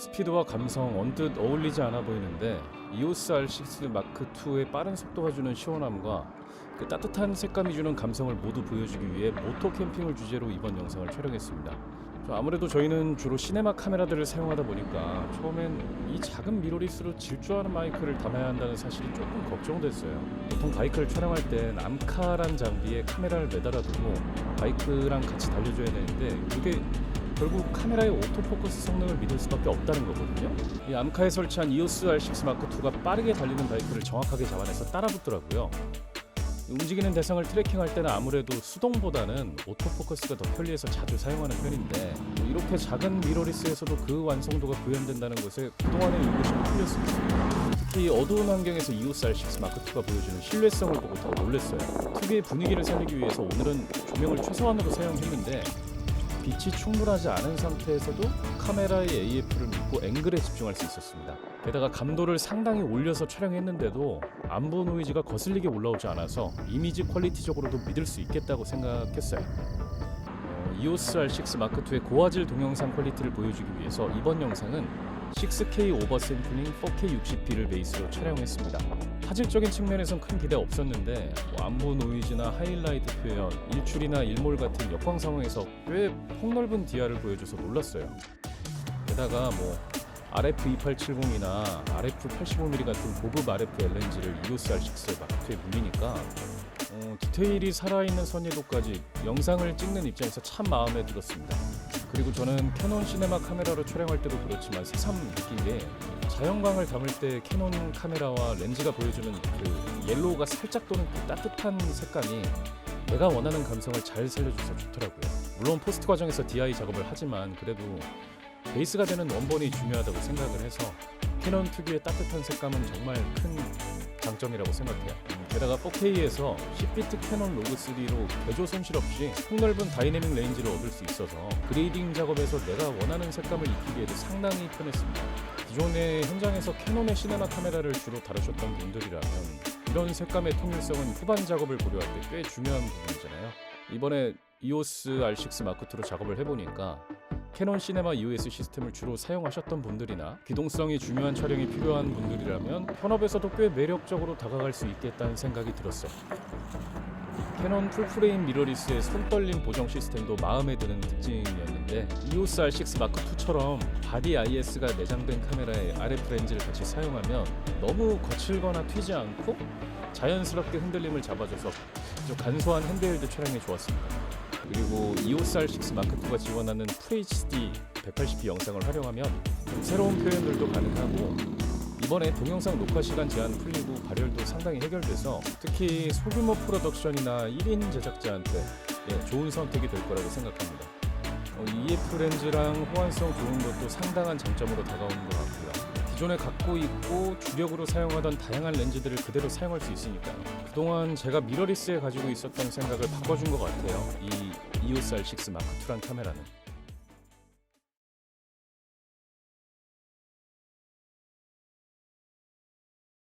스피드와 감성 언뜻 어울리지 않아 보이는데 이오스 R6 마크 2의 빠른 속도가 주는 시원함과 그 따뜻한 색감이 주는 감성을 모두 보여주기 위해 모토 캠핑을 주제로 이번 영상을 촬영했습니다. 저 아무래도 저희는 주로 시네마 카메라들을 사용하다 보니까 처음엔 이 작은 미러리스로 질주하는 마이크를 담아야 한다는 사실이 조금 걱정됐어요. 보통 바이크를 촬영할 땐 암카란 장비에 카메라를 매달아두고 바이크랑 같이 달려줘야 되는데 그게 결국 카메라의 오토포커스 성능을 믿을 수밖에 없다는 거거든요. 이 암카에 설치한 이오스 R6 마크 2가 빠르게 달리는 바이크를 정확하게 잡아내서 따라붙더라고요. 움직이는 대상을 트래킹할 때는 아무래도 수동보다는 오토포커스가 더 편리해서 자주 사용하는 편인데 뭐 이렇게 작은 미러리스에서도 그 완성도가 구현된다는 것에 그동안의 의구심이 풀렸습니다. 특히 어두운 환경에서 이오스 R6 마크 2가 보여주는 신뢰성을 보고 더 놀랐어요. 특유의 분위기를 살리기 위해서 오늘은 조명을 최소한으로 사용했는데 빛이 충분하지 않은 상태에서도 카메라의 AF를 믿고 앵글에 집중할 수 있었습니다. 게다가 감도를 상당히 올려서 촬영했는데도 안보 노이즈가 거슬리게 올라오지 않아서 이미지 퀄리티적으로도 믿을 수 있겠다고 생각했어요. 어, 이오스 R6 마크 2의 고화질 동영상 퀄리티를 보여주기 위해서 이번 영상은 6K 오버 샘플링 4K 60p를 베이스로 촬영했습니다. 화질적인 측면에선 큰 기대 없었는데 뭐 안보 노이즈나 하이라이트 표현, 일출이나 일몰 같은 역광 상황에서 꽤 폭넓은 디아를 보여줘서 놀랐어요. 게다가 뭐 RF 2870이나 RF 85mm 같은 고급 RF 렌즈를 EOS R6 마크에 물리니까 어, 디테일이 살아있는 선예도까지 영상을 찍는 입장에서 참 마음에 들었습니다. 그리고 저는 캐논 시네마 카메라로 촬영할 때도 그렇지만 새삼 느낀 게 자연광을 담을 때 캐논 카메라와 렌즈가 보여주는 그 옐로우가 살짝 도는 그 따뜻한 색감이 내가 원하는 감성을 잘 살려줘서 좋더라고요. 물론 포스트 과정에서 DI 작업을 하지만 그래도 베이스가 되는 원본이 중요하다고 생각을 해서 캐논 특유의 따뜻한 색감은 정말 큰 장점이라고 생각해요. 음, 게다가 4K에서 10비트 캐논 로그 3로 개조 손실 없이 폭넓은 다이내믹 레인지를 얻을 수 있어서 그레이딩 작업에서 내가 원하는 색감을 입히기에도 상당히 편했습니다. 기존의 현장에서 캐논의 시네마 카메라를 주로 다루셨던 분들이라면 이런 색감의 통일성은 후반 작업을 고려할 때 꽤 중요한 부분이잖아요. 이번에 EOS R6 마크 2로 작업을 해보니까 캐논 시네마 EOS 시스템을 주로 사용하셨던 분들이나 기동성이 중요한 촬영이 필요한 분들이라면 현업에서도 꽤 매력적으로 다가갈 수 있겠다는 생각이 들었어요. 캐논 풀프레임 미러리스의 손떨림 보정 시스템도 마음에 드는 특징이었는데 EOS R6 마크 2처럼 바디 IS가 내장된 카메라에 RF 렌즈를 같이 사용하면 너무 거칠거나 튀지 않고 자연스럽게 흔들림을 잡아줘서 좀 간소한 핸드헬드 촬영이 좋았습니다. 그리고 EOS R6 마크 2가 지원하는 FHD 180p 영상을 활용하면 좀 새로운 표현들도 가능하고 이번에 동영상 녹화 시간 제한 풀리고 발열도 상당히 해결돼서 특히 소규모 프로덕션이나 1인 제작자한테 예, 좋은 선택이 될 거라고 생각합니다. 어, EF 렌즈랑 호환성 좋은 것도 상당한 장점으로 다가오는 것 같고요. 기존에 갖고 있고 주력으로 사용하던 다양한 렌즈들을 그대로 사용할 수 있으니까요. 그동안 제가 미러리스에 가지고 있었던 생각을 바꿔준 것 같아요. 이 EOS R6 마크 2란 카메라는.